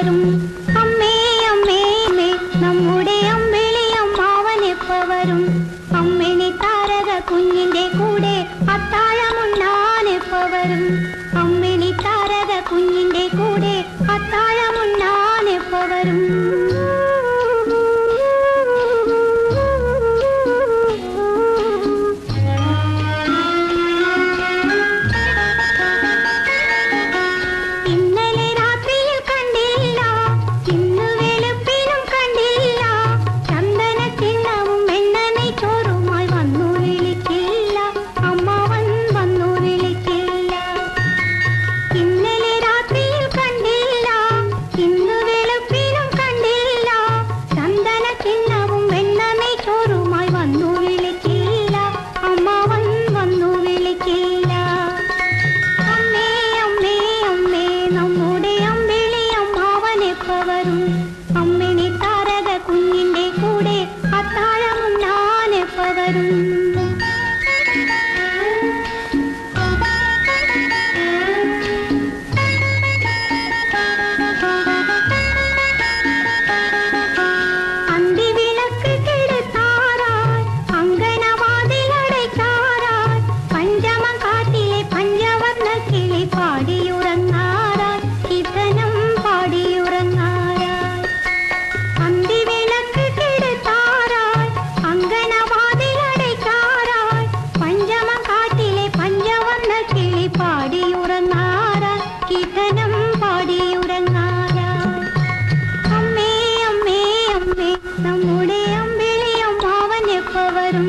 വരും. അമ്മേ അമ്മേലെ നമ്മുടെ അമ്പിളിയമ്മാവനെപ്പ വരും? അമ്മിണി താരക കുഞ്ഞിന്റെ കൂടെ അത്താഴമുണ്ണാനെപ്പ വരും? അമ്മിണി താരക കുഞ്ഞിന്റെ കൂടെ അത്താഴമുണ്ണാനെപ്പ വരും? വരും. അമ്മിണി താരക കുഞ്ഞിന്റെ കൂടെ അത്താഴമുണ്ണാനെപ്പ വരും. നമ്മുടെ അമ്പിളിയും അവനെപ്പോ വരും